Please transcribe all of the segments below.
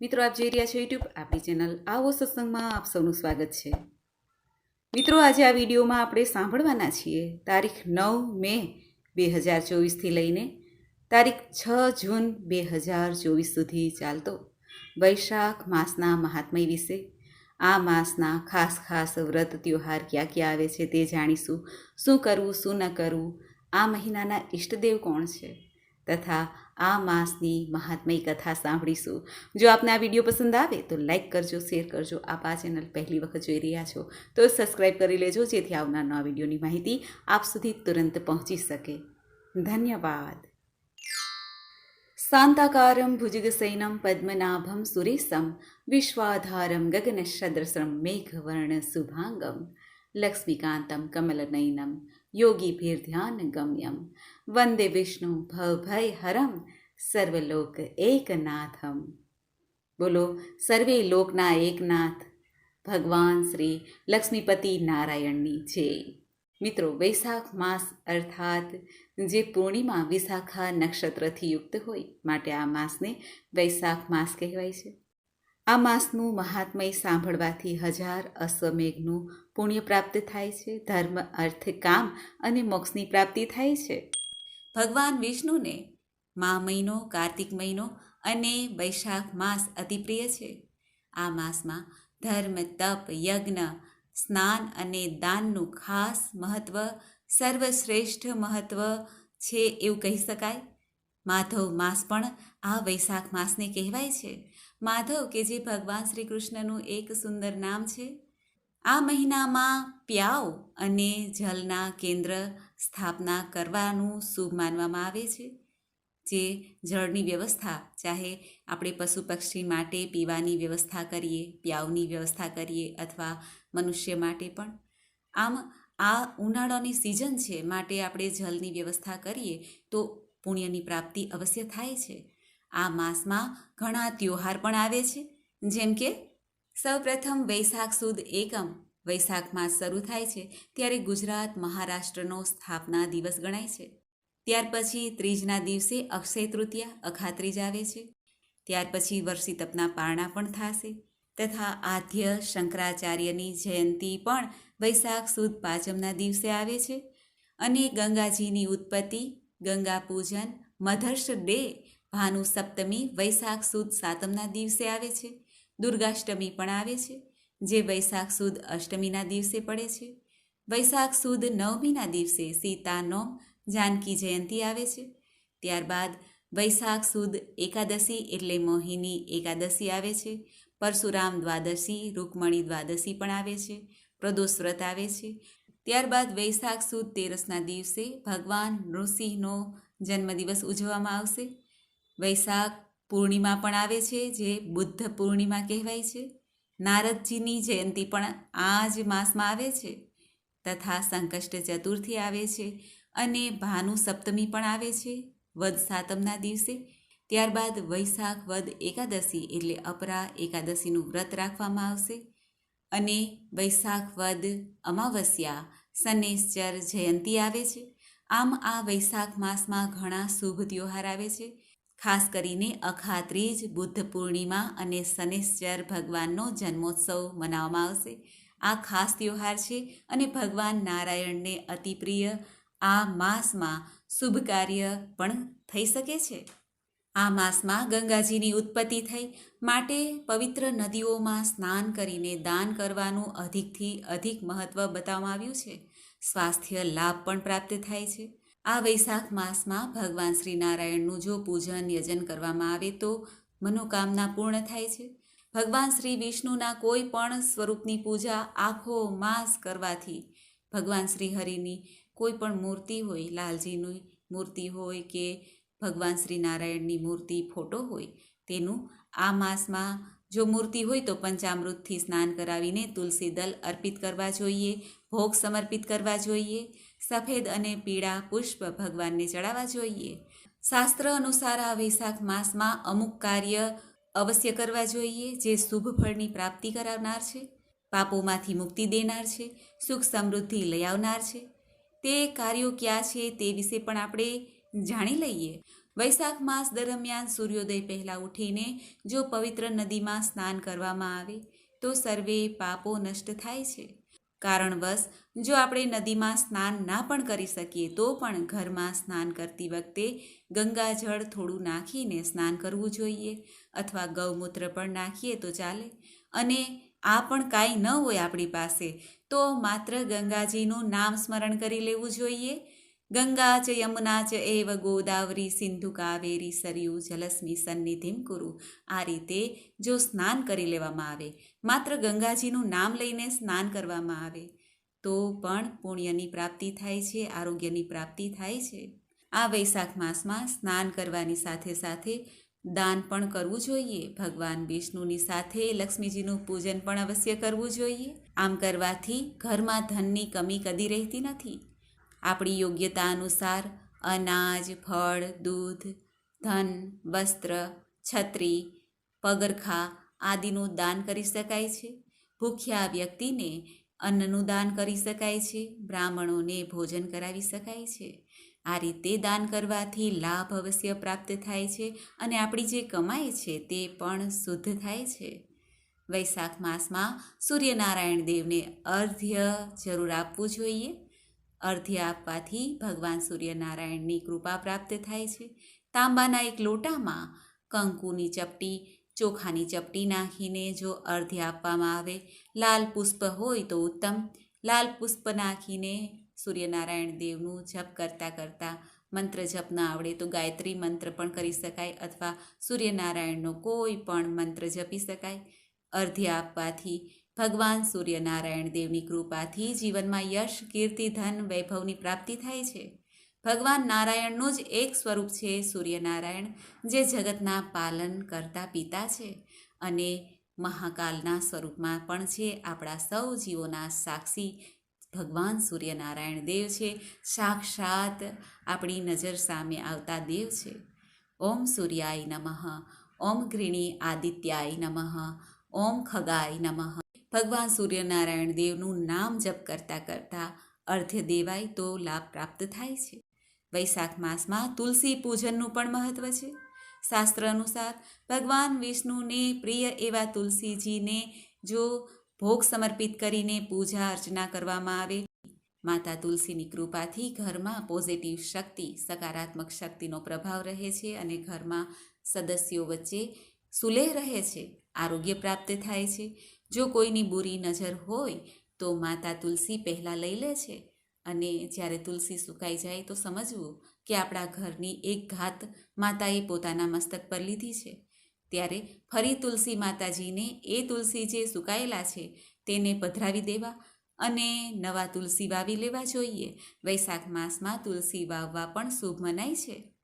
મિત્રો, આપ જોઈ રહ્યા છો યુટ્યુબ આપણી ચેનલ આવો સત્સંગમાં આપ સૌનું સ્વાગત છે. મિત્રો, આજે આ વિડીયોમાં આપણે સાંભળવાના છીએ તારીખ નવ મે બે હજાર ચોવીસથી લઈને તારીખ છ જૂન બે હજાર ચોવીસ સુધી ચાલતો વૈશાખ માસના મહાત્મય વિશે. આ માસના ખાસ ખાસ વ્રત ત્યોહાર ક્યાં ક્યાં આવે છે તે જાણીશું. શું કરવું, શું ન કરવું, આ મહિનાના ઈષ્ટદેવ કોણ છે? તથા આ માસની મહાત્મય કથા સાંભળીશું. જો આપને આ વીડિયો પસંદ આવે તો લાઈક કરજો, શેર કરજો, આપ આ ચેનલ પહેલી વખત જોઈ રહ્યા છો તો સબસ્ક્રાઈબ કરી લેજો જેથી આવનાર નવા વિડીયોની માહિતી આપ સુધી તુરંત પહોંચી શકે. ધન્યવાદ. શાંતાકારમ ભુજગસૈનમ પદ્મનાભમ સુરેશમ વિશ્વાધારમ ગગનશદ્રસમ મેઘવર્ણ શુભાંગમ લક્ષ્મીકાંતમ કમલનયનમ યોગીભીર્ધ્યાન ગમ્યમ વંદે વિષ્ણુ ભવભય હરમ, સર્વલોક એકનાથમ. બોલો, સર્વે લોકના એકનાથ, ભગવાન શ્રી લક્ષ્મીપતિ નારાયણની છે મિત્રો, વૈશાખ માસ અર્થાત જે પૂર્ણિમા વિશાખા નક્ષત્રથી યુક્ત હોય, માટે આ માસને વૈશાખ માસ કહેવાય છે. આ માસનું મહાત્મય સાંભળવાથી હજાર અશ્વમેઘનું પુણ્ય પ્રાપ્ત થાય છે, ધર્મ અર્થ કામ અને મોક્ષની પ્રાપ્તિ થાય છે. ભગવાન વિષ્ણુને મા મહિનો, કાર્તિક મહિનો અને વૈશાખ માસ અતિપ્રિય છે. આ માસમાં ધર્મ, તપ, યજ્ઞ, સ્નાન અને દાનનું ખાસ મહત્ત્વ સર્વશ્રેષ્ઠ મહત્ત્વ છે એવું કહી શકાય. માધવ માસ પણ આ વૈશાખ માસને કહેવાય છે. માધવ કે જે ભગવાન શ્રી કૃષ્ણનું એક સુંદર નામ છે. આ મહિનામાં પ્યાવ અને જલના કેન્દ્ર સ્થાપના કરવાનું શુભ માનવામાં આવે છે. જે જળની વ્યવસ્થા, ચાહે આપણે પશુ પક્ષી માટે પીવાની વ્યવસ્થા કરીએ, પ્યાવની વ્યવસ્થા કરીએ અથવા મનુષ્ય માટે પણ. આમ, આ ઉનાળાની સિઝન છે, માટે આપણે જલની વ્યવસ્થા કરીએ તો પુણ્યની પ્રાપ્તિ અવશ્ય થાય છે. આ માસમાં ઘણા ત્યોહાર પણ આવે છે, જેમ કે સૌપ્રથમ વૈશાખ સુદ એકમ વૈશાખ માસ શરૂ થાય છે, ત્યારે ગુજરાત મહારાષ્ટ્રનો સ્થાપના દિવસ ગણાય છે. ત્યાર પછી ત્રીજના દિવસે અક્ષય તૃતીયા અખાત્રીજ આવે છે. ત્યાર પછી વર્ષી તપના પારણા પણ થશે તથા આદ્ય શંકરાચાર્યની જયંતી પણ વૈશાખ સુદ પાંચમના દિવસે આવે છે. અને ગંગાજીની ઉત્પત્તિ, ગંગા પૂજન, મધર્સ ડે, ભાનુ સપ્તમી, વૈશાખ સુદ સાતમના દિવસે આવે છે. દુર્ગાષ્ટમી પણ આવે છે. જે વૈશાખ સુદ અષ્ટમીના દિવસે પડે છે. વૈશાખ સુદ નવમીના દિવસે સીતા નોમ જાનકી જયંતી આવે છે. ત્યારબાદ વૈશાખ સુદ એકાદશી એટલે મોહિની એકાદશી આવે છે. પરશુરામ દ્વાદશી, રૂકમણી દ્વાદશી પણ આવે છે. પ્રદોષ વ્રત આવે છે. ત્યારબાદ વૈશાખ સુદ તેરસના દિવસે ભગવાન નૃસિંહનો જન્મદિવસ ઉજવવામાં આવશે. વૈશાખ પૂર્ણિમા પણ આવે છે, જે બુદ્ધ પૂર્ણિમા કહેવાય છે. નારદજીની જયંતી પણ આ જ માસમાં આવે છે. તથા સંકષ્ટ ચતુર્થી આવે છે અને ભાનુ સપ્તમી પણ આવે છે, વદ સાતમના દિવસે. ત્યારબાદ વૈશાખ વદ એકાદશી એટલે અપરા એકાદશીનું વ્રત રાખવામાં આવશે. અને વૈશાખ વદ અમાવસ્યા શનેશ્ચર જયંતી આવે છે. આમ આ વૈશાખ માસમાં ઘણા શુભ ત્યોહાર આવે છે. ખાસ કરીને અખાત્રીજ, બુદ્ધ પૂર્ણિમા અને શનેશ્ચર ભગવાનનો જન્મોત્સવ મનાવવામાં આવશે. આ ખાસ ત્યોહાર છે અને ભગવાન નારાયણને અતિપ્રિય. આ માસમાં શુભ કાર્ય પણ થઈ શકે છે. આ માસમાં ગંગાજીની ઉત્પત્તિ થઈ માટે પવિત્ર નદીઓમાં સ્નાન કરીને દાન કરવાનું અધિકથી અધિક મહત્ત્વ બતાવવામાં આવ્યું છે. સ્વાસ્થ્ય લાભ પણ પ્રાપ્ત થાય છે. આ વૈશાખ માસમાં ભગવાન શ્રી નારાયણનું જો પૂજન યજન કરવામાં આવે તો મનોકામના પૂર્ણ થાય છે. ભગવાન શ્રી વિષ્ણુના કોઈ પણ સ્વરૂપની પૂજા આખો માસ કરવાથી ભગવાન શ્રી હરિની કોઈ પણ મૂર્તિ હોય, લાલજીની મૂર્તિ હોય કે ભગવાન શ્રી નારાયણની મૂર્તિ ફોટો હોય, તેનું આ માસમાં જો મૂર્તિ હોય તો પંચામૃતથી સ્નાન કરાવીને તુલસી દલ અર્પિત કરવા જોઈએ, ભોગ સમર્પિત કરવા જોઈએ. સફેદ અને પીળા પુષ્પ ભગવાનને ચડાવવા જોઈએ. શાસ્ત્ર અનુસાર આ વૈશાખ માસમાં અમુક કાર્ય અવશ્ય કરવા જોઈએ, જે શુભ ફળની પ્રાપ્તિ કરાવનાર છે, પાપોમાંથી મુક્તિ દેનાર છે, સુખ સમૃદ્ધિ લઈ આવનાર છે. તે કાર્યો ક્યાં છે તે વિશે પણ આપણે જાણી લઈએ. વૈશાખ માસ દરમિયાન સૂર્યોદય પહેલાં ઉઠીને જો પવિત્ર નદીમાં સ્નાન કરવામાં આવે, તો સર્વે પાપો નષ્ટ થાય છે. કારણવશ, જો આપણે નદીમાં સ્નાન ના પણ કરી શકીએ, તો પણ ઘરમાં સ્નાન કરતી વખતે ગંગાજળ થોડું નાખીને સ્નાન કરવું જોઈએ અથવા ગૌમૂત્ર પણ નાખીએ તો ચાલે. અને આ પણ કાંઈ ન હોય આપણી પાસે, તો માત્ર ગંગાજીનું નામ સ્મરણ કરી લેવું જોઈએ. ગંગા ચ યમુના ચ એવ ગોદાવરી સિંધુ કાવેરી સરયુ જલસ્મી સન્નિધિમ કુરુ આ રીતે જો સ્નાન કરી લેવામાં આવે, માત્ર ગંગાજીનું નામ લઈને સ્નાન કરવામાં આવે, તો પણ પુણ્યની પ્રાપ્તિ થાય છે, આરોગ્યની પ્રાપ્તિ થાય છે. આ વૈશાખ માસમાં સ્નાન કરવાની સાથે સાથે દાન પણ કરવું જોઈએ, ભગવાન વિષ્ણુની સાથે લક્ષ્મીજીનું પૂજન પણ અવશ્ય કરવું જોઈએ. આમ કરવાથી ઘરમાં ધનની કમી કદી રહેતી નથી. આપણી યોગ્યતા અનુસાર અનાજ, ફળ, દૂધ, ધન, વસ્ત્ર, છત્રી, પગરખા આદિનું દાન કરી શકાય છે. ભૂખ્યા વ્યક્તિને અન્નનું દાન કરી શકાય છે. બ્રાહ્મણોને ભોજન કરાવી શકાય છે. આ રીતે દાન કરવાથી લાભ અવશ્ય પ્રાપ્ત થાય છે અને આપણી જે કમાય છે તે પણ શુદ્ધ થાય છે. વૈશાખ માસમાં સૂર્યનારાયણ દેવને અર્ધ્ય જરૂર આપવું જોઈએ. અર્ધ્ય આપવાથી ભગવાન સૂર્યનારાયણની કૃપા પ્રાપ્ત થાય છે. તાંબાના એક લોટામાં કંકુની ચપટી, ચોખાની ચપટી નાખીને જો અર્ધ્ય આપવામાં આવે, લાલ પુષ્પ હોય તો ઉત્તમ. લાલ પુષ્પ નાખીને સૂર્યનારાયણ દેવનું જપ કરતાં કરતાં મંત્ર જપ ન આવડે તો ગાયત્રી મંત્ર પણ કરી શકાય અથવા સૂર્યનારાયણનો કોઈ પણ મંત્ર જપી શકાય. અર્ધ્ય આપવાથી ભગવાન સૂર્યનારાયણ દેવની કૃપાથી જીવનમાં યશ, કીર્તિ, ધન, વૈભવની પ્રાપ્તિ થાય છે. ભગવાન નારાયણનું જ એક સ્વરૂપ છે સૂર્યનારાયણ, જે જગતના પાલન કરતા પિતા છે અને મહાકાલના સ્વરૂપમાં પણ છે. આપણા સૌ જીવોના સાક્ષી ભગવાન સૂર્યનારાયણ દેવ છે. સાક્ષાત આપણી નજર સામે આવતા દેવ છે. ઓમ સૂર્યાય નમઃ, ઓમ ઘૃણી આદિત્યાય નમઃ, ઓમ ખગાય નમઃ. ભગવાન સૂર્યનારાયણ દેવનું નામ જપ કરતાં કરતાં અર્ધ્ય દેવાય તો લાભ પ્રાપ્ત થાય છે. વૈશાખ માસમાં તુલસી પૂજનનું પણ મહત્વ છે. શાસ્ત્ર અનુસાર ભગવાન વિષ્ણુને પ્રિય એવા તુલસીજીને જો ભોગ સમર્પિત કરીને પૂજા અર્ચના કરવામાં આવે, માતા તુલસીની કૃપાથી ઘરમાં પોઝિટિવ શક્તિ, સકારાત્મક શક્તિનો પ્રભાવ રહે છે અને ઘરમાં સદસ્યો વચ્ચે સુલેહ રહે છે, આરોગ્ય પ્રાપ્ત થાય છે. જો કોઈની બુરી નજર હોય, તો માતા તુલસી પહેલાં લઈ લે છે. અને જ્યારે તુલસી સુકાઈ જાય, તો સમજવું કે આપણા ઘરની એક ઘાત માતાએ પોતાના મસ્તક પર લીધી છે. ત્યારે ફરી તુલસી માતાજીને એ તુલસી જે સુકાયેલા છે, તેને પધરાવી દેવા અને નવા તુલસી વાવી લેવા જોઈએ. વૈશાખ માસમાં તુલસી વાવવા પણ શુભ મનાય છે.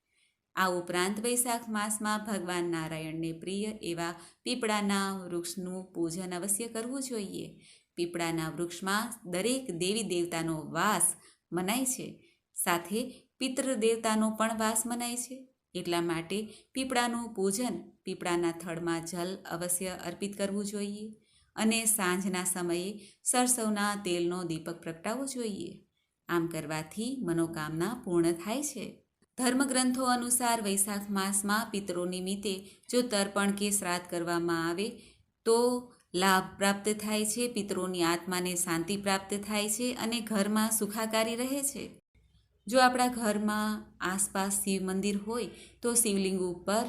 આ ઉપરાંત વૈશાખ માસમાં ભગવાન નારાયણને પ્રિય એવા પીપળાના વૃક્ષનું પૂજન અવશ્ય કરવું જોઈએ. પીપળાના વૃક્ષમાં દરેક દેવી દેવતાનો વાસ મનાય છે. સાથે પિતૃ દેવતાનો પણ વાસ મનાય છે. એટલા માટે પીપળાનું પૂજન પીપળાના થડમાં જલ અવશ્ય અર્પિત કરવું જોઈએ અને સાંજના સમયે સરસવના તેલનો દીપક પ્રગટાવવો જોઈએ. આમ કરવાથી મનોકામના પૂર્ણ થાય છે. ધર્મગ્રંથો અનુસાર વૈશાખ માસમાં પિતરો નિમિત્તે જો તર્પણ કે શ્રાદ્ધ કરવામાં આવે, તો લાભ પ્રાપ્ત થાય છે પિતરોની આત્માને શાંતિ પ્રાપ્ત થાય છે અને ઘરમાં સુખાકારી રહે છે. જો આપણા ઘરમાં આસપાસ શિવ મંદિર હોય, તો શિવલિંગ ઉપર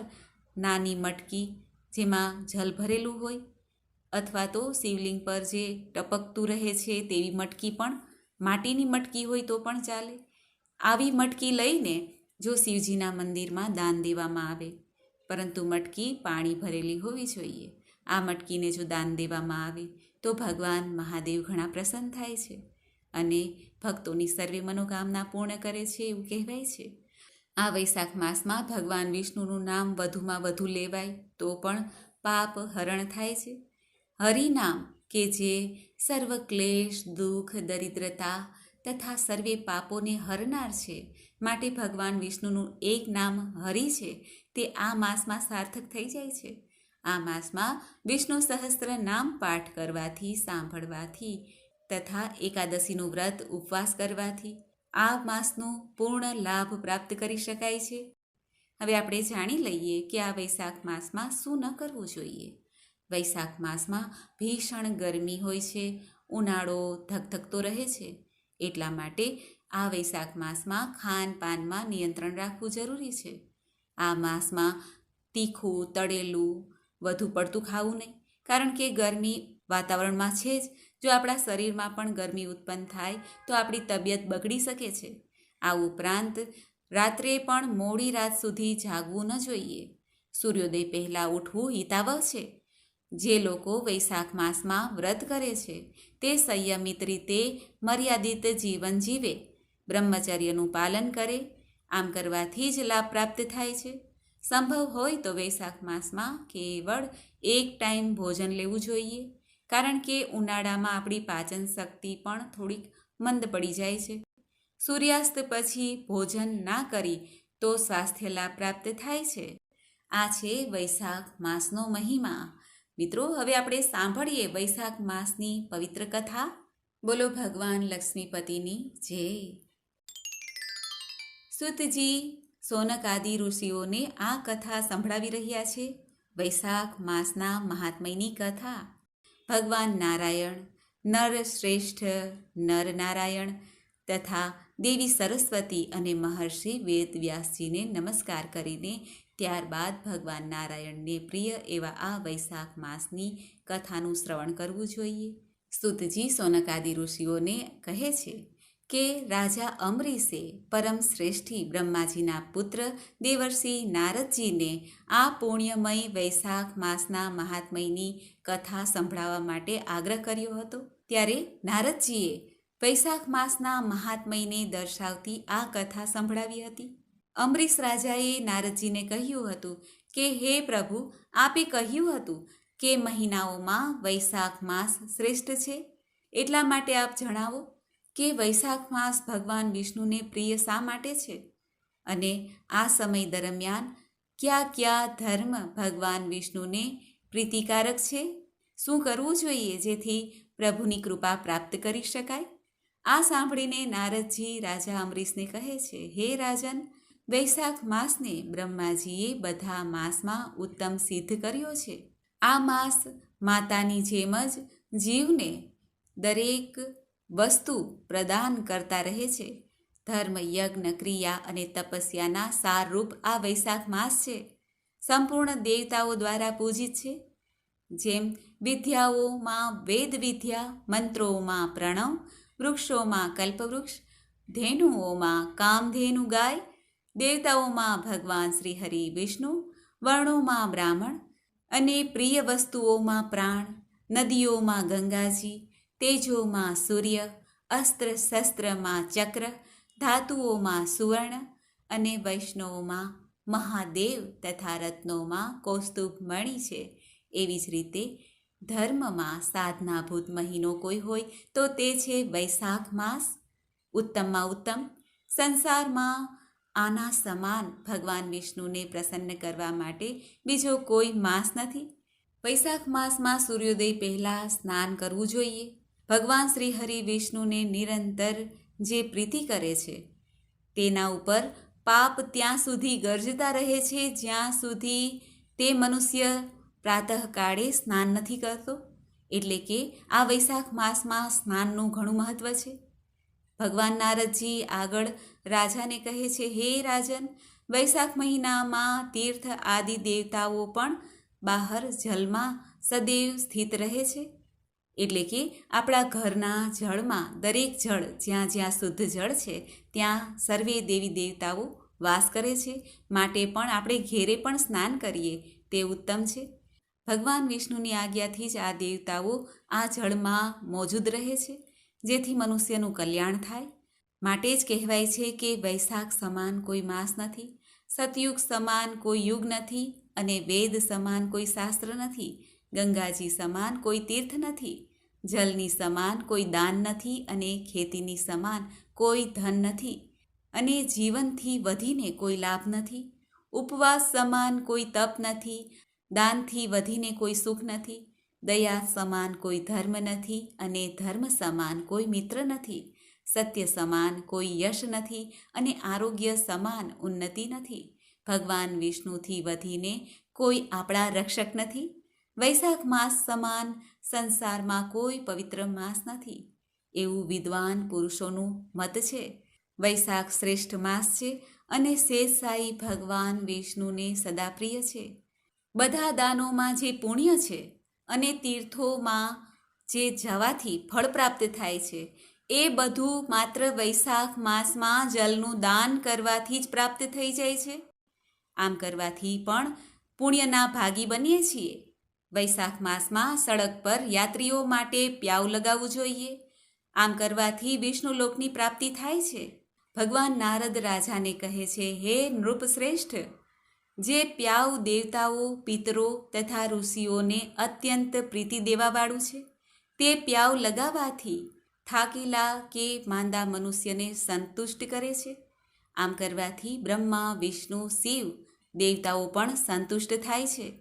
નાની મટકી જેમાં જલ ભરેલું હોય અથવા તો શિવલિંગ પર જે ટપકતું રહે છે તેવી મટકી પણ, માટીની મટકી હોય તો પણ ચાલે. આવી મટકી લઈને જો શિવજીના મંદિરમાં દાન દેવામાં આવે, પરંતુ મટકી પાણી ભરેલી હોવી જોઈએ. આ મટકીને જો દાન દેવામાં આવે, તો ભગવાન મહાદેવ ઘણા પ્રસન્ન થાય છે અને ભક્તોની સર્વે મનોકામના પૂર્ણ કરે છે એવું કહેવાય છે. આ વૈશાખ માસમાં ભગવાન વિષ્ણુનું નામ વધુમાં વધુ લેવાય, તો પણ પાપ હરણ થાય છે. હરિનામ, કે જે સર્વ ક્લેશ દુઃખ, દરિદ્રતા તથા સર્વે પાપોને હરનાર છે. માટે ભગવાન વિષ્ણુનું એક નામ હરિ છે. તે આ માસમાં સાર્થક થઈ જાય છે. આ માસમાં વિષ્ણુ સહસ્ત્ર નામ પાઠ કરવાથી, સાંભળવાથી તથા એકાદશીનું વ્રત ઉપવાસ કરવાથી આ માસનો પૂર્ણ લાભ પ્રાપ્ત કરી શકાય છે. હવે આપણે જાણી લઈએ કે આ વૈશાખ માસમાં શું ન કરવું જોઈએ. વૈશાખ માસમાં ભીષણ ગરમી હોય છે. ઉનાળો ધકધકતો રહે છે. એટલા માટે આ વૈશાખ માસમાં ખાનપાનમાં નિયંત્રણ રાખવું જરૂરી છે. આ માસમાં તીખું, તળેલું વધુ પડતું ખાવું નહીં, કારણ કે ગરમી વાતાવરણમાં છે જ. જો આપણા શરીરમાં પણ ગરમી ઉત્પન્ન થાય, તો આપણી તબિયત બગડી શકે છે. આ ઉપરાંત, રાત્રે પણ મોડી રાત સુધી જાગવું ન જોઈએ. સૂર્યોદય પહેલાં ઉઠવું હિતાવહ છે. જે લોકો વૈશાખ માસમાં વ્રત કરે છે, તે સંયમિત રીતે મર્યાદિત જીવન જીવે. બ્રહ્મચર્યનું પાલન કરે, આમ કરવાથી જ લાભ પ્રાપ્ત થાય છે. સંભવ હોય તો વૈશાખ માસમાં કેવળ એક ટાઈમ ભોજન લેવું જોઈએ, કારણ કે ઉનાળામાં આપણી પાચન શક્તિ પણ થોડીક મંદ પડી જાય છે. સૂર્યાસ્ત પછી ભોજન ના કરી તો સ્વાસ્થ્ય લાભ પ્રાપ્ત થાય છે. આ છે વૈશાખ માસનો મહિમા. મિત્રો, હવે આપણે સાંભળીએ વૈશાખ માસની પવિત્ર કથા. બોલો ભગવાન લક્ષ્મીપતિની જય. સુતજી સોનક આદિ ઋષિઓને આ કથા સંભળાવી રહ્યા છે. વૈશાખ માસના મહાત્મયની કથા. ભગવાન નારાયણ, નર શ્રેષ્ઠ, નર નારાયણ તથા દેવી સરસ્વતી અને મહર્ષિ વેદવ્યાસજીને નમસ્કાર કરીને ત્યારબાદ ભગવાન નારાયણને પ્રિય એવા આ વૈશાખ માસની કથાનું શ્રવણ કરવું જોઈએ. સ્તુતજી સોનકાદિ ઋષિઓને કહે છે કે, રાજા અમરીશે પરમ શ્રેષ્ઠી બ્રહ્માજીના પુત્ર દેવર્ષિ નારદજીને આ પુણ્યમય વૈશાખ માસના મહાત્મયની કથા સંભળાવવા માટે આગ્રહ કર્યો હતો. ત્યારે નારદજીએ વૈશાખ માસના મહાત્મયને દર્શાવતી આ કથા સંભળાવી હતી. અમરીશ રાજાએ નારદજીને કહ્યું હતું કે, હે પ્રભુ, આપે કહ્યું હતું કે, મહિનાઓમાં વૈશાખ માસ શ્રેષ્ઠ છે. એટલા માટે આપ જણાવો કે, વૈશાખ માસ ભગવાન વિષ્ણુને પ્રિય શા માટે છે? અને આ સમય દરમિયાન કયા કયા ધર્મ ભગવાન વિષ્ણુને પ્રીતિકારક છે? શું કરવું જોઈએ જેથી પ્રભુની કૃપા પ્રાપ્ત કરી શકાય? આ સાંભળીને નારદજી રાજા અમરીશને કહે છે, હે રાજન વૈશાખ માસને બ્રહ્માજીએ બધા માસમાં ઉત્તમ સિદ્ધ કર્યો છે. આ માસ માતાની જેમ જ જીવને દરેક વસ્તુ પ્રદાન કરતા રહે છે. ધર્મ, યજ્ઞ, ક્રિયા અને તપસ્યાના સારરૂપ આ વૈશાખ માસ છે. સંપૂર્ણ દેવતાઓ દ્વારા પૂજિત છે. જેમ વિદ્યાઓમાં વેદ વિદ્યા, મંત્રોમાં પ્રણવ, વૃક્ષોમાં કલ્પવૃક્ષ, ધેનુઓમાં કામધેનુ ગાય દેવતાઓમાં ભગવાન શ્રી હરિ વિષ્ણુ, વર્ણોમાં બ્રાહ્મણ અને પ્રિય વસ્તુઓમાં પ્રાણ, નદીઓમાં ગંગાજી, તેજોમાં સૂર્ય, અસ્ત્ર શસ્ત્રમાં ચક્ર, ધાતુઓમાં સુવર્ણ અને વૈષ્ણવોમાં મહાદેવ તથા રત્નોમાં કૌસ્તુભ મણી છે. એવી જ રીતે ધર્મમાં સાધનાભૂત મહિનો કોઈ હોય તો તે છે વૈશાખ માસ. ઉત્તમમાં ઉત્તમ. સંસારમાં આના સમાન ભગવાન વિષ્ણુને પ્રસન્ન કરવા માટે બીજો કોઈ માસ નથી? વૈશાખ માસમાં સૂર્યોદય પહેલાં સ્નાન કરવું જોઈએ. ભગવાન શ્રી હરિ વિષ્ણુને નિરંતર જે પ્રીતિ કરે છે, તેના ઉપર પાપ ત્યાં સુધી ગરજતા રહે છે, જ્યાં સુધી તે મનુષ્ય પ્રાતઃકાળે સ્નાન નથી કરતો. એટલે કે આ વૈશાખ માસમાં સ્નાનનું ઘણું મહત્ત્વ છે. ભગવાન નારદજી આગળ રાજાને કહે છે, હે રાજન, વૈશાખ મહિનામાં તીર્થ આદિ દેવતાઓ પણ બહાર જલમાં સદૈવ સ્થિત રહે છે. એટલે કે આપણા ઘરના જળમાં દરેક જળ જ્યાં જ્યાં શુદ્ધ જળ છે, ત્યાં સર્વે દેવી દેવતાઓ વાસ કરે છે. માટે પણ આપણે ઘેરે પણ સ્નાન કરીએ, તે ઉત્તમ છે. ભગવાન વિષ્ણુની આજ્ઞાથી જ આ દેવતાઓ આ જળમાં મોજૂદ રહે છે. જેથી મનુષ્યનું કલ્યાણ થાય. માટે જ કહેવાય છે કે વૈશાખ સમાન કોઈ માસ નથી, સતયુગ સમાન કોઈ યુગ નથી અને વેદ સમાન કોઈ શાસ્ત્ર નથી, ગંગાજી સમાન કોઈ તીર્થ નથી, જલની સમાન કોઈ દાન નથી અને ખેતીની સમાન કોઈ ધન નથી અને જીવનથી વધીને કોઈ લાભ નથી, ઉપવાસ સમાન કોઈ તપ નથી, દાનથી વધીને કોઈ સુખ નથી દયા સમાન કોઈ ધર્મ નથી અને ધર્મ સમાન કોઈ મિત્ર નથી. સત્ય સમાન કોઈ યશ નથી અને આરોગ્ય સમાન ઉન્નતિ નથી. ભગવાન વિષ્ણુથી વધીને કોઈ આપણા રક્ષક નથી. વૈશાખ માસ સમાન સંસારમાં કોઈ પવિત્ર માસ નથી. એવું વિદ્વાન પુરુષોનું મત છે. વૈશાખ શ્રેષ્ઠ માસ છે અને શેષસાઈ ભગવાન વિષ્ણુને સદા પ્રિય છે. બધા દાનોમાં જે પુણ્ય છે અને તીર્થોમાં જે જવાથી ફળ પ્રાપ્ત થાય છે, એ બધું માત્ર વૈશાખ માસમાં જલનું દાન કરવાથી જ પ્રાપ્ત થઈ જાય છે? આમ કરવાથી પણ પુણ્યના ભાગી બનીએ છીએ? વૈશાખ માસમાં સડક પર યાત્રીઓ માટે પ્યાવ લગાવવું જોઈએ? આમ કરવાથી વિષ્ણુલોકની પ્રાપ્તિ થાય છે? ભગવાન નારદ રાજાને કહે છે, હે નૃપશ્રેષ્ઠ જે પ્યાવ દેવતાઓ, પિતરો તથા ઋષિઓને અત્યંત પ્રીતિ દેવાવાળું છે. તે પ્યાવ લગાવવાથી થાકેલા કે માંદા મનુષ્યને સંતુષ્ટ કરે છે. આમ કરવાથી બ્રહ્મા, વિષ્ણુ, શિવ દેવતાઓ પણ સંતુષ્ટ થાય છે.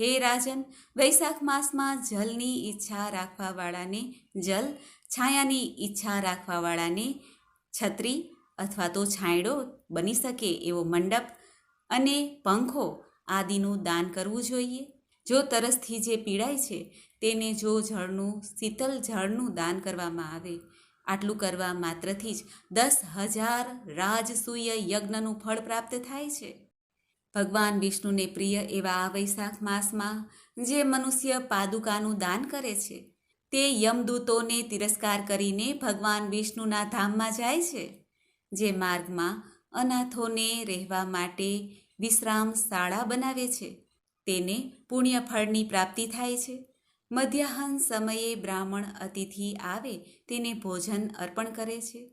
હે રાજન, વૈશાખ માસમાં જલની ઈચ્છા રાખવાવાળાને જલ, છાયાની ઈચ્છા રાખવાવાળાને છત્રી અથવા તો છાંયડો બની શકે એવો મંડપ અને પંખો આદિનું દાન કરવું જોઈએ. જો તરસથી જે પીડાય છે, તેને જો જળનું શીતલ જળનું દાન કરવામાં આવે, આટલું કરવા માત્રથી જ દસ હજાર રાજસૂય યજ્ઞનું ફળ પ્રાપ્ત થાય છે. ભગવાન વિષ્ણુને પ્રિય એવા આ વૈશાખ માસમાં જે મનુષ્ય પાદુકાનું દાન કરે છે, તે યમદૂતોને તિરસ્કાર કરીને ભગવાન વિષ્ણુના ધામમાં જાય છે, જે માર્ગમાં અનાથોને રહેવા માટે વિશ્રામ શાળા બનાવે છે. તેને પુણ્ય ફળની પ્રાપ્તિ થાય છે. મધ્યાહન સમયે બ્રાહ્મણ અતિથિ આવે તેને ભોજન અર્પણ કરે છે.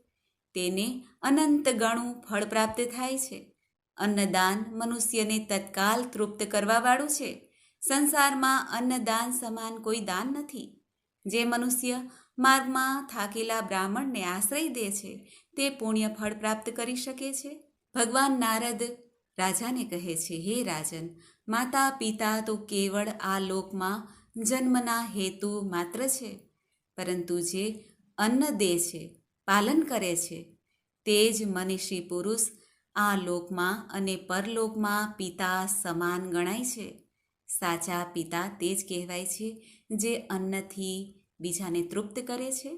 તેને અનંત ગણું ફળ પ્રાપ્ત થાય છે. અન્નદાન મનુષ્યને તત્કાલ તૃપ્ત કરવાવાળું છે. સંસારમાં અન્નદાન સમાન કોઈ દાન નથી. જે મનુષ્ય માર્ગમાં થાકેલા બ્રાહ્મણને આશ્રય દે છે, તે પુણ્ય ફળ પ્રાપ્ત કરી શકે છે. ભગવાન નારદ રાજાને કહે છે, હે રાજન માતા પિતા તો કેવળ આ લોકમાં જન્મના હેતુ માત્ર છે, પરંતુ જે અન્ન દે છે, પાલન કરે છે, તે જ મનીષી પુરુષ આ લોકમાં અને પરલોકમાં પિતા સમાન ગણાય છે. સાચા પિતા તે જ કહેવાય છે, જે અન્નથી બીજાને તૃપ્ત કરે છે.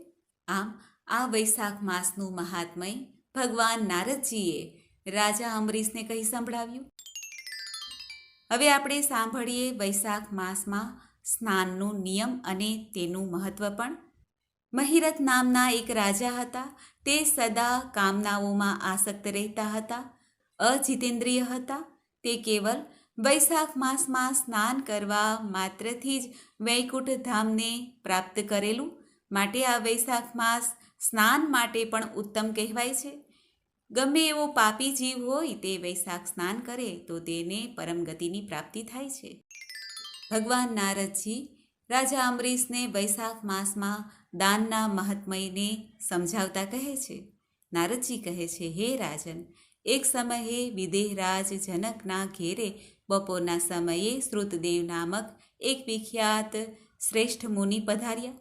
આમ, આ વૈશાખ માસનું મહાત્મય ભગવાન નારદજીએ રાજા અમરીશને કહી સંભળાવ્યું. હવે આપણે સાંભળીએ વૈશાખ માસમાં સ્નાનનું નિયમ અને તેનું મહત્વ પણ. મહિરથ નામના એક રાજા હતા. તે સદા કામનાઓમાં આસક્ત રહેતા હતા. અજિતેન્દ્રિય હતા. તે કેવલ વૈશાખ માસમાં સ્નાન કરવા માત્રથી જ વૈકુંઠ ધામને પ્રાપ્ત કરેલું. માટે આ વૈશાખ માસ સ્નાન માટે પણ ઉત્તમ કહેવાય છે. ગમે એવો પાપી જીવ હોય તે વૈશાખ સ્નાન કરે તો તેને પરમ ગતિની પ્રાપ્તિ થાય છે. ભગવાન નારદજી, રાજા અમરીશને વૈશાખ માસમાં દાનના મહાત્મયને સમજાવતા કહે છે. નારદજી કહે છે, હે રાજન, એક સમયે વિદેહરાજ જનકના ઘેરે બપોરના સમયે શ્રુતદેવ નામક એક વિખ્યાત શ્રેષ્ઠ મુનિ પધાર્યા.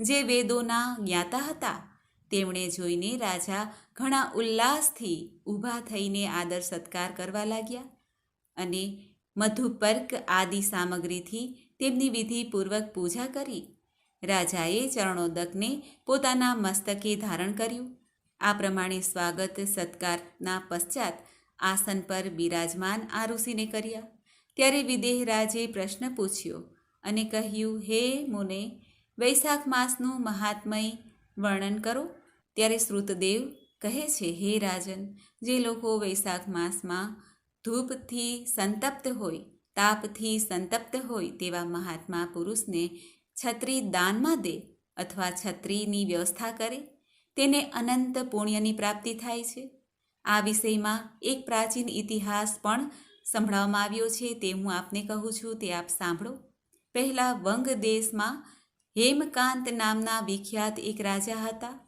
જે વેદોના જ્ઞાતા હતા તેમણે જોઈને રાજા ઘણા ઉલ્લાસથી ઊભા થઈને આદર સત્કાર કરવા લાગ્યા અને મધુપર્ક આદિ સામગ્રીથી તેમની વિધિપૂર્વક પૂજા કરી. રાજાએ ચરણોદકને પોતાના મસ્તકે ધારણ કર્યું. આ પ્રમાણે સ્વાગત સત્કારના પશ્ચાત આસન પર બિરાજમાન આ ઋષિને કર્યા. ત્યારે વિદેહરાજે પ્રશ્ન પૂછ્યો અને કહ્યું, હે મુને, વૈશાખ માસનું મહાત્મય વર્ણન કરો. ત્યારે શ્રુતદેવ કહે છે, હે રાજન, જે લોકો વૈશાખ માસમાં ધૂપથી સંતપ્ત હોય, તાપથી સંતપ્ત હોય તેવા મહાત્મા પુરુષને છત્રી દાનમાં દે અથવા છત્રીની વ્યવસ્થા કરે, તેને અનંત પુણ્યની પ્રાપ્તિ થાય છે. આ વિષયમાં એક પ્રાચીન ઇતિહાસ પણ સંભળાવવામાં આવ્યો છે તે હું આપને કહું છું, તે આપ સાંભળો. પહેલાં વંગ દેશમાં હેમકાંત નામના વિખ્યાત એક રાજા હતા.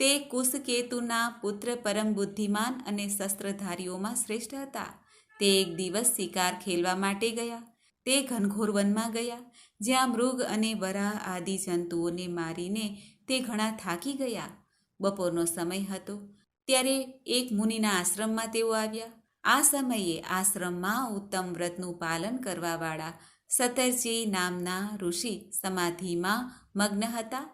તે કુશકેતુના પુત્ર પરમ બુદ્ધિમાન અને શસ્ત્રધારીઓમાં શ્રેષ્ઠ હતા. તે એક દિવસ શિકાર ખેલવા માટે ગયા. તે ઘનઘોર વનમાં ગયા, જ્યાં મૃગ અને વરાહ આદિ જંતુઓને મારીને તે ઘણા થાકી ગયા. બપોરનો સમય હતો. ત્યારે એક મુનિના આશ્રમમાં તેઓ આવ્યા. આ સમયે આશ્રમમાં ઉત્તમ વ્રતનું પાલન કરવાવાળા સતરજી નામના ઋષિ સમાધિમાં મગ્ન હતા.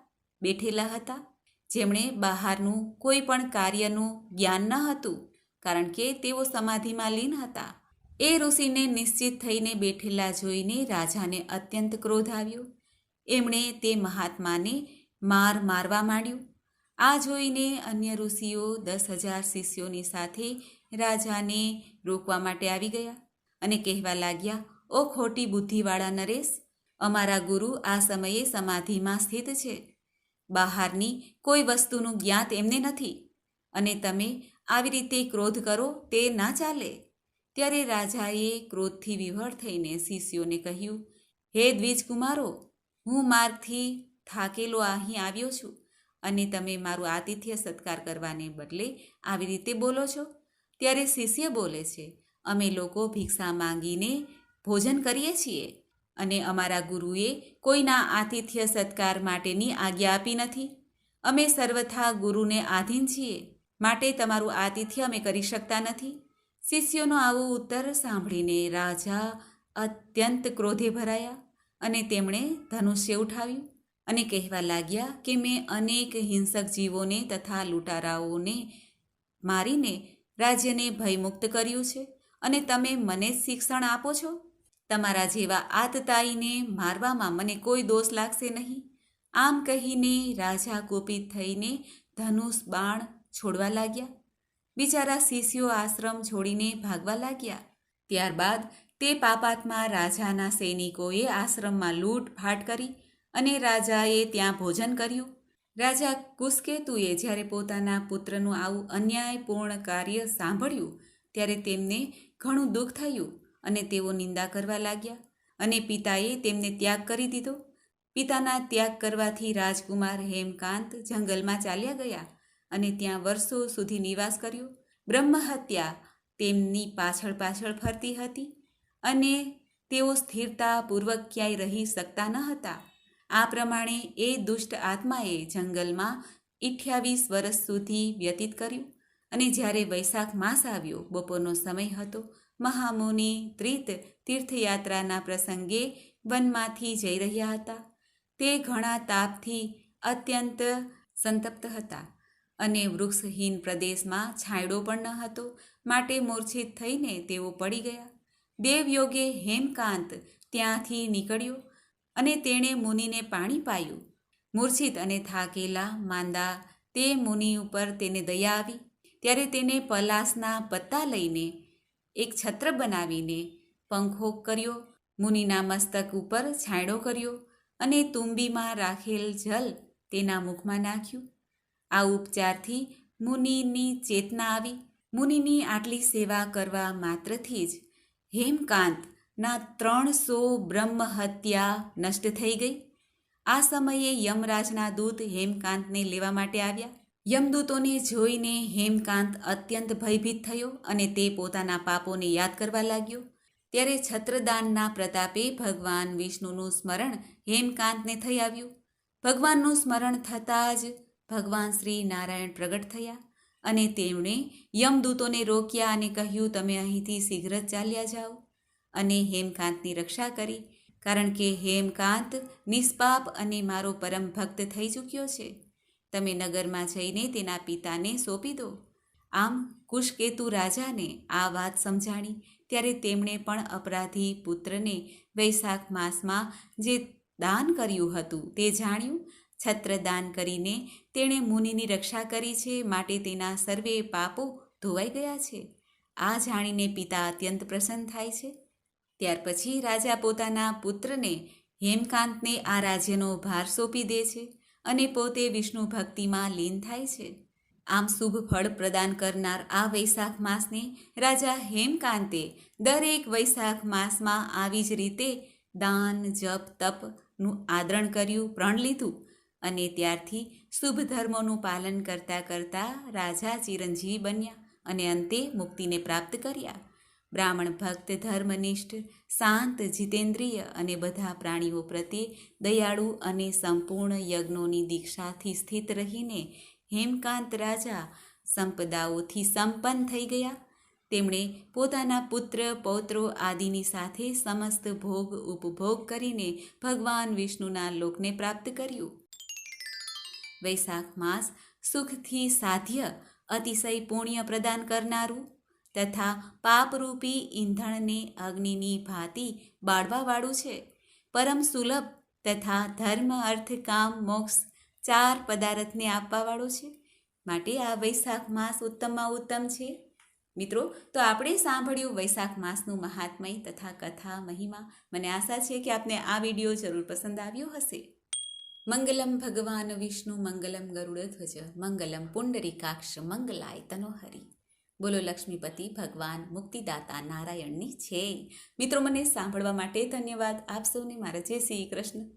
બેઠેલા હતા. જેમણે બહારનું કોઈ પણ કાર્યનું જ્ઞાન ન હતું, કારણ કે તેઓ સમાધિમાં લીન હતા. એ ઋષિને નિશ્ચિત થઈને બેઠેલા જોઈને રાજાને અત્યંત ક્રોધ આવ્યો. એમણે તે મહાત્માને માર મારવા માંડ્યું. આ જોઈને અન્ય ઋષિઓ દસ હજાર શિષ્યોની સાથે રાજાને રોકવા માટે આવી ગયા અને કહેવા લાગ્યા, ઓ ખોટી બુદ્ધિવાળા નરેશ, અમારા ગુરુ આ સમયે સમાધિમાં સ્થિત છે. બહારની કોઈ વસ્તુનું જ્ઞાત એમને નથી. અને તમે આવી રીતે ક્રોધ કરો તે ના ચાલે. ત્યારે રાજાએ ક્રોધથી વિવળ થઈને શિષ્યોને કહ્યું, હે દ્વિજકુમારો, હું માર્ગથી થાકેલો અહીં આવ્યો છું અને તમે મારું આતિથ્ય સત્કાર કરવાને બદલે આવી રીતે બોલો છો? ત્યારે શિષ્ય બોલે છે, અમે લોકો ભિક્ષા માંગીને ભોજન કરીએ છીએ. અને અમારા ગુરુએ કોઈના આતિથ્ય સત્કાર માટેની આજ્ઞા આપી નથી. અમે સર્વથા ગુરુને આધીન છીએ, માટે તમારું આતિથ્ય અમે કરી શકતા નથી. શિષ્યોનો આવો ઉત્તર સાંભળીને રાજા અત્યંત ક્રોધે ભરાયા અને તેમણે ધનુષ્ય ઉઠાવ્યું અને કહેવા લાગ્યા કે મેં અનેક હિંસક જીવોને તથા લૂંટારાઓને મારીને રાજ્યને ભયમુક્ત કર્યું છે અને તમે મને શિક્ષણ આપો છો? તમારા જેવા આતતાઈને મારવામાં મને કોઈ દોષ લાગશે નહીં. આમ કહીને રાજા કોપિત થઈને ધનુષ બાણ છોડવા લાગ્યા. બિચારા શિષ્યો આશ્રમ છોડીને ભાગવા લાગ્યા. ત્યારબાદ તે પાપાત્મા રાજાના સૈનિકોએ આશ્રમમાં લૂંટફાટ કરી અને રાજાએ ત્યાં ભોજન કર્યું. રાજા કુસ્કેતુએ જ્યારે પોતાના પુત્રનું આવું અન્યાયપૂર્ણ કાર્ય સાંભળ્યું, ત્યારે તેમને ઘણું દુઃખ થયું. અને તેઓ નિંદા કરવા લાગ્યા અને પિતાએ તેમને ત્યાગ કરી દીધો. પિતાના ત્યાગ કરવાથી રાજકુમાર હેમકાંત જંગલમાં ચાલ્યા ગયા અને ત્યાં વર્ષો સુધી નિવાસ કર્યો. બ્રહ્મહત્યા તેમની પાછળ પાછળ ફરતી હતી અને તેઓ સ્થિરતાપૂર્વક ક્યાંય રહી શકતા ન હતા. આ પ્રમાણે એ દુષ્ટ આત્માએ જંગલમાં અઠ્યાવીસ વર્ષ સુધી વ્યતીત કર્યું અને જ્યારે વૈશાખ માસ આવ્યો, બપોરનો સમય હતો મહામુનિ ત્રિત તીર્થયાત્રાના પ્રસંગે વનમાંથી જઈ રહ્યા હતા. તે ઘણા તાપથી અત્યંત સંતપ્ત હતા અને વૃક્ષહીન પ્રદેશમાં છાંયડો પણ ન હતો, માટે મૂર્છિત થઈને તેઓ પડી ગયા. દેવયોગે હેમકાંત ત્યાંથી નીકળ્યો અને તેણે મુનિને પાણી પાયું. મૂર્છિત અને થાકેલા માંદા તે મુનિ ઉપર તેને દયા આવી. ત્યારે તેને પલાસના પત્તા લઈને એક છત્ર બનાવીને પંખો કર્યો, મુનિના મસ્તક ઉપર છાંયડો કર્યો અને તુંબીમાં રાખેલ જલ તેના મુખમાં નાખ્યું. આ ઉપચારથી મુનિની ચેતના આવી. મુનિની આટલી સેવા કરવા માત્રથી જ હેમકાંતના ત્રણસો બ્રહ્મહત્યા નષ્ટ થઈ ગઈ. આ સમયે યમરાજના દૂત હેમકાંતને લેવા માટે આવ્યા. યમદૂતોને જોઈને હેમકાંત અત્યંત ભયભીત થયો અને તે પોતાના પાપોને યાદ કરવા લાગ્યો. ત્યારે છત્રદાનના પ્રતાપે ભગવાન વિષ્ણુનું સ્મરણ હેમકાંતને થઈ આવ્યું. ભગવાનનું સ્મરણ થતાં જ ભગવાન શ્રી નારાયણ પ્રગટ થયા અને તેમણે યમદૂતોને રોક્યા અને કહ્યું, તમે અહીંથી શીઘ્ર ચાલ્યા જાઓ. અને હેમકાંતની રક્ષા કરી. કારણ કે હેમકાંત નિષ્પાપ અને મારો પરમ ભક્ત થઈ ચૂક્યો છે. તમે નગરમાં જઈને તેના પિતાને સોંપી દો. આમ કુશકેતુ રાજાને આ વાત સમજાણી, ત્યારે તેમણે પણ અપરાધી પુત્રને વૈશાખ માસમાં જે દાન કર્યું હતું તે જાણ્યું. છત્રદાન કરીને તેણે મુનિની રક્ષા કરી છે, માટે તેના સર્વે પાપો ધોવાઈ ગયા છે. આ જાણીને પિતા અત્યંત પ્રસન્ન થાય છે. ત્યાર પછી રાજા પોતાના પુત્રને હેમકાંતને આ રાજ્યનો ભાર સોંપી દે છે. અને પોતે વિષ્ણુ ભક્તિમાં લીન થાય છે. આમ શુભ ફળ પ્રદાન કરનાર આ વૈશાખ માસને રાજા હેમકાંતે દરેક વૈશાખ માસમાં આવી જ રીતે દાન, જપ તપનું આદરણ કર્યું, પ્રણ લીધું અને ત્યારથી શુભ ધર્મોનું પાલન કરતાં કરતાં રાજા ચિરંજીવી બન્યા અને અંતે મુક્તિને પ્રાપ્ત કર્યા. બ્રાહ્મણ ભક્ત, ધર્મનિષ્ઠ, શાંત, જીતેન્દ્રિય અને બધા પ્રાણીઓ પ્રત્યે દયાળુ અને સંપૂર્ણ યજ્ઞોની દીક્ષાથી સ્થિત રહીને હેમકાંત રાજા સંપદાઓથી સંપન્ન થઈ ગયા. તેમણે પોતાના પુત્ર, પૌત્રો આદિની સાથે સમસ્ત ભોગ ઉપભોગ કરીને ભગવાન વિષ્ણુના લોકને પ્રાપ્ત કર્યું. વૈશાખ માસ સુખથી સાધ્ય, અતિશય પુણ્ય પ્રદાન કરનારું તથા પાપરૂપી ઈંધણને અગ્નિની ભાતી બાળવાવાળું છે. પરમ સુલભ તથા ધર્મ, અર્થ, કામ, મોક્ષ ચાર પદાર્થને આપવાવાળું છે. માટે આ વૈશાખ માસ ઉત્તમમાં ઉત્તમ છે. મિત્રો, તો આપણે સાંભળ્યું વૈશાખ માસનું મહાત્મય તથા કથા, મહિમા. મને આશા છે કે આપને આ વીડિયો જરૂર પસંદ આવ્યો હશે. મંગલમ ભગવાન વિષ્ણુ, મંગલમ ગરુડધ્વજ મંગલમ પુંડરીકાક્ષ, મંગલાય તનોહરી. બોલો લક્ષ્મીપતિ, ભગવાન, મુક્તિદાતા, નારાયણની છે. મિત્રો, મને સાંભળવા માટે ધન્યવાદ. આપ સૌને મારા જય શ્રી કૃષ્ણ.